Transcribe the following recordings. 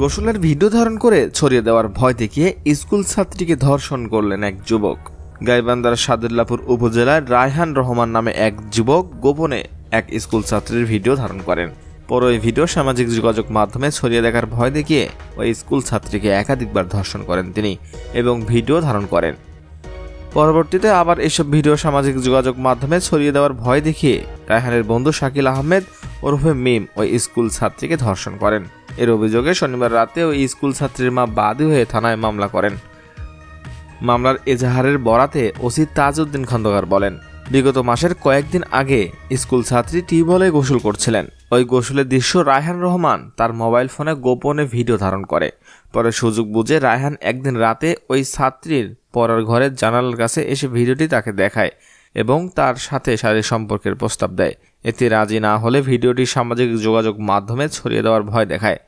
গোসলের ভিডিও ধারণ করে ছড়িয়ে দেওয়ার ভয় দেখিয়ে স্কুল ছাত্রীকে ধর্ষণ করলেন এক যুবক। গাইবান্দার সাদুল্লাপুর উপজেলার রায়হান রহমান নামে এক যুবক গোপনে এক স্কুল ছাত্রীর ভিডিও ধারণ করেন। পরে ওই ভিডিও সামাজিক যোগাযোগ মাধ্যমে ছড়িয়ে দেখার ভয় দেখিয়ে ওই স্কুল ছাত্রীকে একাধিকবার ধর্ষণ করেন তিনি এবং ভিডিও ধারণ করেন। পরবর্তীতে আবার এসব ভিডিও সামাজিক যোগাযোগ মাধ্যমে ছড়িয়ে দেওয়ার ভয় দেখিয়ে রায়হানের বন্ধু শাকিল আহমেদ ওরফে মিম ওই স্কুল ছাত্রীকে ধর্ষণ করেন। এর অভিযোগে শনিবার রাতে ওই স্কুল ছাত্রীর মা বাদী হয়ে থানায় মামলা করেন। মামলার এজাহারের বরাতে ওসি তাজউদ্দিন খন্দকার বলেন, বিগত মাসের কয়েকদিন আগে স্কুল ছাত্রী টিউবওয়েলে গোসল করছিলেন। ওই গোসলের দৃশ্য রায়হান রহমান তার মোবাইল ফোনে গোপনে ভিডিও ধারণ করে। পরে সুযোগ বুঝে রায়হান একদিন রাতে ওই ছাত্রীর পড়ার ঘরের জানালার কাছে এসে ভিডিওটি তাকে দেখায়। এবং তার সাথে শারীরিক সম্পর্কের প্রস্তাব দেয়। এতে রাজি না হলে ভিডিওটি সামাজিক যোগাযোগ মাধ্যমে ছড়িয়ে দেওয়ার ভয় দেখায়।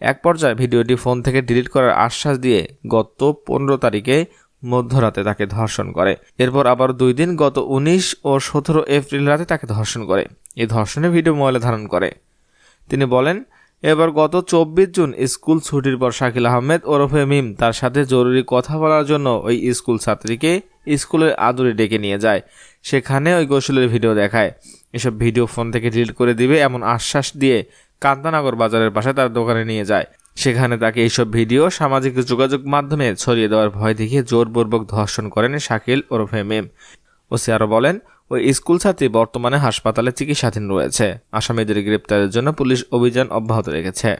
এক পর্যায়ে ভিডিওটি ফোন থেকে ডিলিট করার আশ্বাস দিয়ে গত পনেরো তারিখে মধ্যরাতে তাকে ধর্ষণ করে। এরপর আবার দুই দিন, গত উনিশ ও সতেরো এপ্রিল রাতে তাকে ধর্ষণ করে। এই ধর্ষণের ভিডিও মোবাইলে ধারণ করে। তিনি বলেন, এবার গত চব্বিশ জুন স্কুল ছুটির পর শাকিল আহমেদ ওরফে মিম তার সাথে জরুরি কথা বলার জন্য ওই স্কুল ছাত্রীকে স্কুলের আদরে ডেকে নিয়ে যায়। সেখানে ওই গোসলের ভিডিও দেখায়। এসব ভিডিও ফোন থেকে ডিলিট করে দিবে এমন আশ্বাস দিয়ে কান্তানগর বাজারের পাশে তার দোকানে নিয়ে যায়। সেখানে তাকে এইসব ভিডিও, সামাজিক যোগাযোগ মাধ্যমে ছড়িয়ে দেওয়ার ভয় দেখিয়ে জোরপূর্বক ধর্ষণ করেন শাকিল ওরফে মেম। ওসি আরও বলেন, ওই স্কুল ছাত্রী বর্তমানে হাসপাতালে চিকিৎসাধীন রয়েছে। আসামিদের গ্রেপ্তারের জন্য পুলিশ অভিযান অব্যাহত রেখেছে।